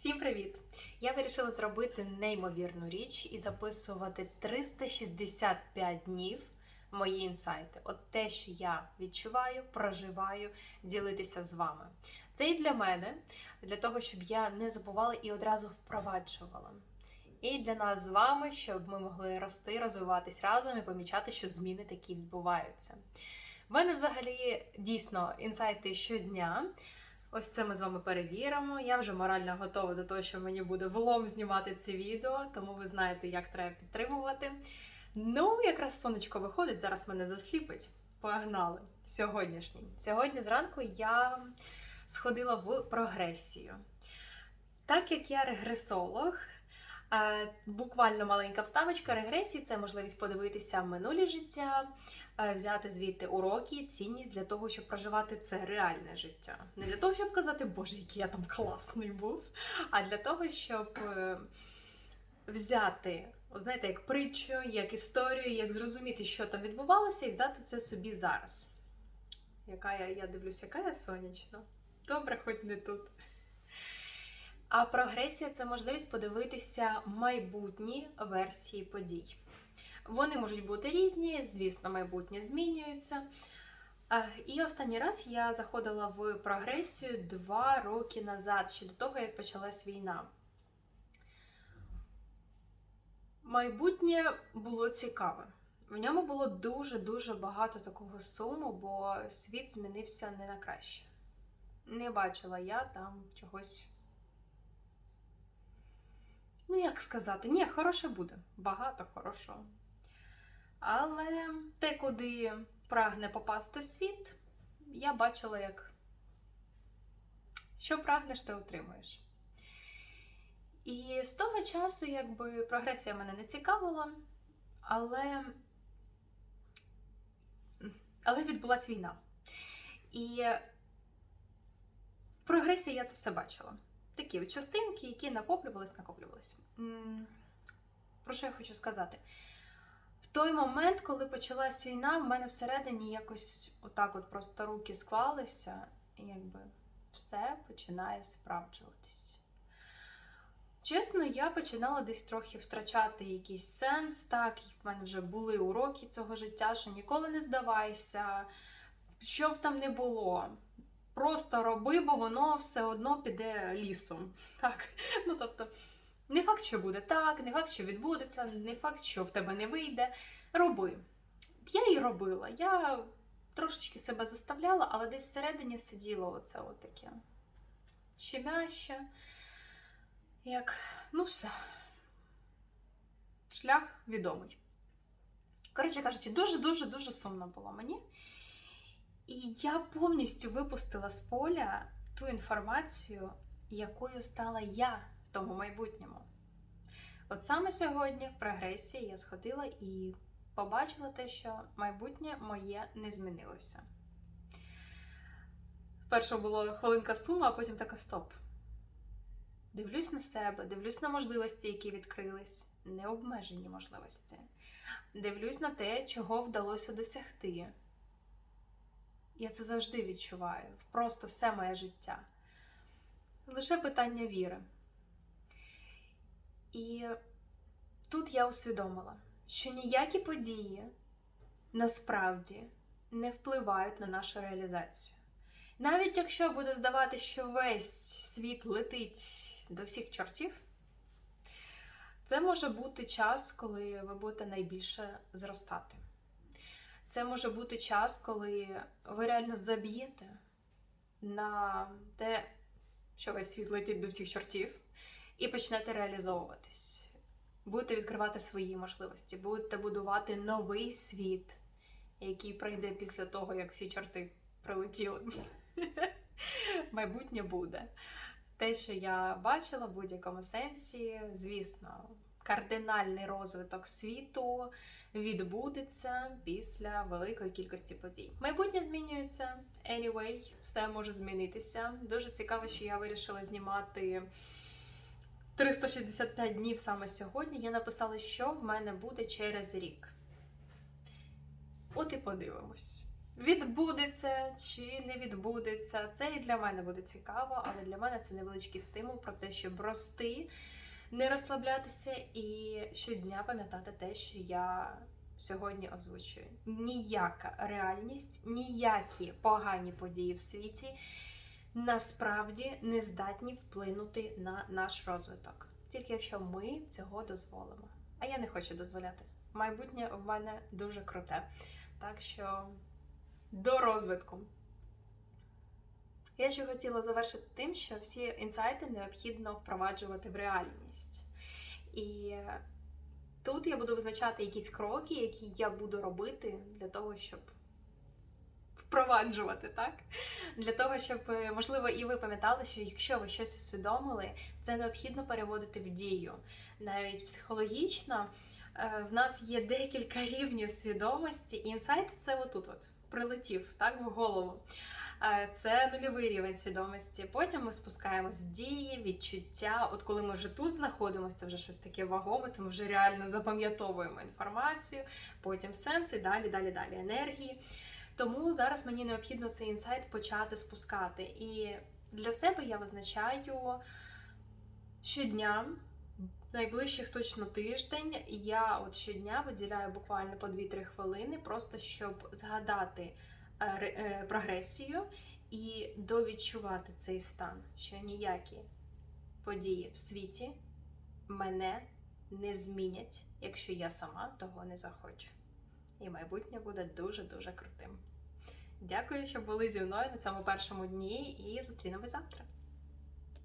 Всім привіт! Я вирішила зробити неймовірну річ і записувати 365 днів мої інсайти. От те, що я відчуваю, проживаю, ділитися з вами. Це і для мене, для того, щоб я не забувала і одразу впроваджувала. І для нас з вами, щоб ми могли рости, розвиватись разом і помічати, що зміни такі відбуваються. У мене взагалі дійсно інсайти щодня. Ось це ми з вами перевіримо. Я вже морально готова до того, що мені буде влом знімати це відео, тому ви знаєте, як треба підтримувати. Ну, якраз сонечко виходить, зараз мене засліпить. Погнали! Сьогоднішній. Сьогодні зранку я сходила в прогресію. Так як я регресолог, буквально маленька вставочка регресії це можливість подивитися минулі життя, е, взяти звідти уроки, цінність для того, щоб проживати це реальне життя. Не для того, щоб казати, Боже, який я там класний був, а для того, щоб е, взяти, знаєте, як притчу, як історію, як зрозуміти, що там відбувалося, і взяти це собі зараз. Яка я, я дивлюся, яка я сонячна. Добре, хоч не тут. А прогресія це можливість подивитися майбутні версії подій. Вони можуть бути різні, звісно, майбутнє змінюється. Е, І останній раз я заходила в прогресію два роки назад, ще до того, як почалась війна. Майбутнє було цікаве. В ньому було дуже-дуже багато такого суму, бо світ змінився не на краще. Не бачила я там чогось. Ну, як сказати, ні, хороше буде. Багато хорошого. Але те, куди прагне попасти світ, я бачила, як що прагнеш, ти отримуєш. І з того часу, якби прогресія мене не цікавила, але, але відбулась війна. І в прогресії я це все бачила. Такі частинки, які накоплювались, накоплювались. Про що я хочу сказати? В той момент, коли почалась війна, в мене всередині якось отак от просто руки склалися, і якби все починає справджуватись. Чесно, я починала десь трохи втрачати якийсь сенс, так, і в мене вже були уроки цього життя, що ніколи не здавайся, що б там не було. Просто роби, бо воно все одно піде лісом. Так? Ну, тобто, не факт, що буде так, не факт, що відбудеться, не факт, що в тебе не вийде. Роби. Я і робила. Я трошечки себе заставляла, але десь всередині сиділо оце от таке щемяще. Як, ну все. Шлях відомий. Коротше кажучи, дуже-дуже дуже сумно було мені. І я повністю випустила з поля ту інформацію, якою стала я в тому майбутньому. От саме сьогодні в прогресії я сходила і побачила те, що майбутнє моє не змінилося. Спершу була хвилинка сума, а потім така стоп. Дивлюсь на себе, дивлюсь на можливості, які відкрились, необмежені можливості. Дивлюсь на те, чого вдалося досягти. Я це завжди відчуваю, просто все моє життя. Лише питання віри. І тут я усвідомила, що ніякі події насправді не впливають на нашу реалізацію. Навіть якщо буде здавати, що весь світ летить до всіх чортів, це може бути час, коли ви будете найбільше зростати. Це може бути час, коли ви реально заб'єте на те, що весь світ летить до всіх чортів, і почнете реалізовуватись. Будете відкривати свої можливості, будете будувати новий світ, який прийде після того, як всі чорти прилетіли. Майбутнє буде. Те, що я бачила в будь-якому сенсі, звісно, кардинальний розвиток світу відбудеться після великої кількості подій. Майбутнє змінюється. Anyway, все може змінитися. Дуже цікаво, що я вирішила знімати 365 днів саме сьогодні. Я написала, що в мене буде через рік. От і подивимось. відбудеться чи не відбудеться. Це і для мене буде цікаво, але для мене це невеличкий стимул про те, щоб рости, не розслаблятися і щодня пам'ятати те, що я сьогодні озвучую. Ніяка реальність, ніякі погані події в світі насправді не здатні вплинути на наш розвиток, тільки якщо ми цього дозволимо. А я не хочу дозволяти. Майбутнє в мене дуже круте. Так що до розвитку. Я ще хотіла завершити тим, що всі інсайти необхідно впроваджувати в реальність. І тут я буду визначати якісь кроки, які я буду робити для того, щоб впроваджувати, так? Для того, щоб, е, можливо, і ви пам'ятали, що якщо ви щось усвідомили, це необхідно переводити в дію. Навіть психологічно е, в нас є декілька рівнів свідомості, і інсайт це отут от прилетів так, в голову. Це нульовий рівень свідомості. Потім ми спускаємось в дії, відчуття. От коли ми вже тут знаходимося, це вже щось таке вагоме, це ми вже реально запам'ятовуємо інформацію, потім сенси, далі, далі, далі енергії. Тому зараз мені необхідно цей інсайт почати спускати. І для себе я визначаю щодня, найближчих точно тиждень, я от щодня виділяю буквально по 2-3 хвилини, просто щоб згадати прогресію і довідчувати цей стан, що ніякі події в світі мене не змінять, якщо я сама того не захочу. І майбутнє буде дуже-дуже крутим. Дякую, що були зі мною на цьому першому дні, і зустрінемось завтра.